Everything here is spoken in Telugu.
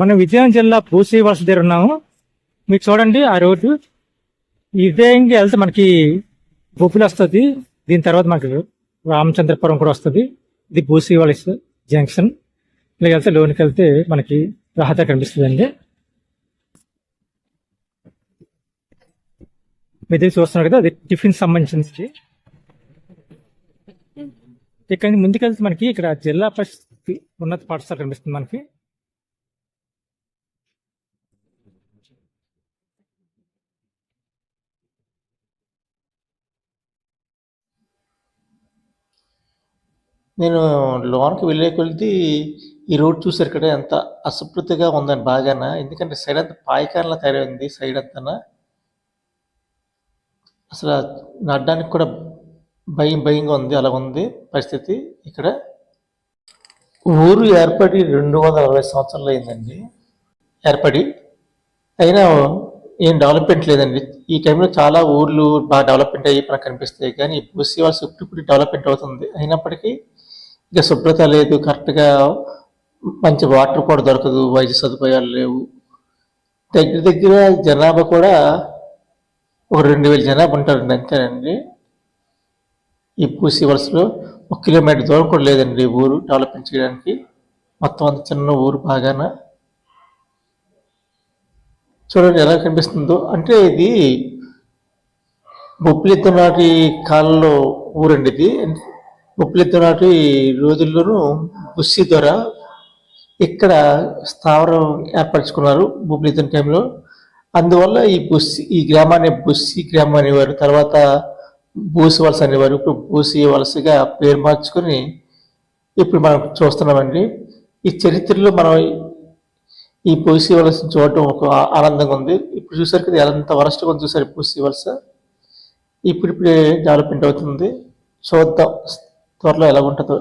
మనం విజయనగరం జిల్లా పూసీ వలస దగ్గర ఉన్నాము. మీకు చూడండి ఆ రోడ్డు. ఇదే ఇంక వెళ్తే మనకి బొబ్బులు వస్తుంది. దీని తర్వాత మనకి రామచంద్రపురం కూడా వస్తుంది. ఇది పూసీ వలస జంక్షన్. ఇలా వెళ్తే లోనికి వెళ్తే మనకి రహదారి కనిపిస్తుంది అండి మీరు చూస్తున్నారు కదా అది టిఫిన్ సంబంధించి ఇక్కడ నుంచి ముందుకెళ్తే మనకి ఇక్కడ జిల్లా పరిషత్ ఉన్నత పాఠశాల కనిపిస్తుంది మనకి. నేను లోనికి వెళ్ళే కొలిది ఈ రోడ్ చూసారు ఇక్కడ ఎంత అశుభ్రతగా ఉందని బాగాన. ఎందుకంటే సైడ్ అంతా పాయకాన్లా తయారైంది సైడ్ అంతా అసలు నడడానికి కూడా భయం భయంగా ఉంది అలా ఉంది పరిస్థితి ఇక్కడ. ఊరు ఏర్పడి రెండు వందల అరవై సంవత్సరాలు అయిందండి. ఏర్పడి అయినా ఏం డెవలప్మెంట్ లేదండి. ఈ టైంలో చాలా ఊర్లు బాగా డెవలప్మెంట్ అయ్యి మనకు కనిపిస్తాయి. కానీ పూసి వాళ్ళ చుట్టూ ఇప్పుడు డెవలప్మెంట్ అవుతుంది. అయినప్పటికీ ఇక శుభ్రత లేదు. కరెక్ట్గా మంచి వాటర్ కూడా దొరకదు. వైద్య సదుపాయాలు లేవు. దగ్గర దగ్గర జనాభా కూడా ఒక రెండు వేల జనాభా ఉంటారండి. అంతేనండి. ఈ పూసి వలసలో ఒక కిలోమీటర్ దూరం కూడా లేదండి ఈ ఊరు డెవలప్మెంట్ చేయడానికి. మొత్తం అంత చిన్న ఊరు బాగాన చూడండి ఎలా కనిపిస్తుందో. అంటే ఇది బొబ్బిలిద్ద నాటి కాలంలో ఊరండి ఇది. బొబ్బిలిద్ద నాటి రోజుల్లోనూ బుస్సి ద్వారా ఇక్కడ స్థావరం ఏర్పరచుకున్నారు బొబ్బిలిద్దం టైంలో. అందువల్ల ఈ బుస్సి ఈ గ్రామాన్ని బుస్సి గ్రామం అనేవారు. తర్వాత బూసి వలస అనేవారు. ఇప్పుడు బూసి వలసగా పేరు మార్చుకొని ఇప్పుడు మనం చూస్తున్నామండి. ఈ చరిత్రలో మనం ఈ పూసి వలస చూడటం ఒక ఆనందంగా ఉంది. ఇప్పుడు చూసారు కదా ఎంత వరస్ట్గా ఉంది చూసారు పూసి వలస? ఇప్పుడిప్పుడే డెవలప్మెంట్ అవుతుంది. చూద్దాం త్వరలో ఎలా ఉంటుందో.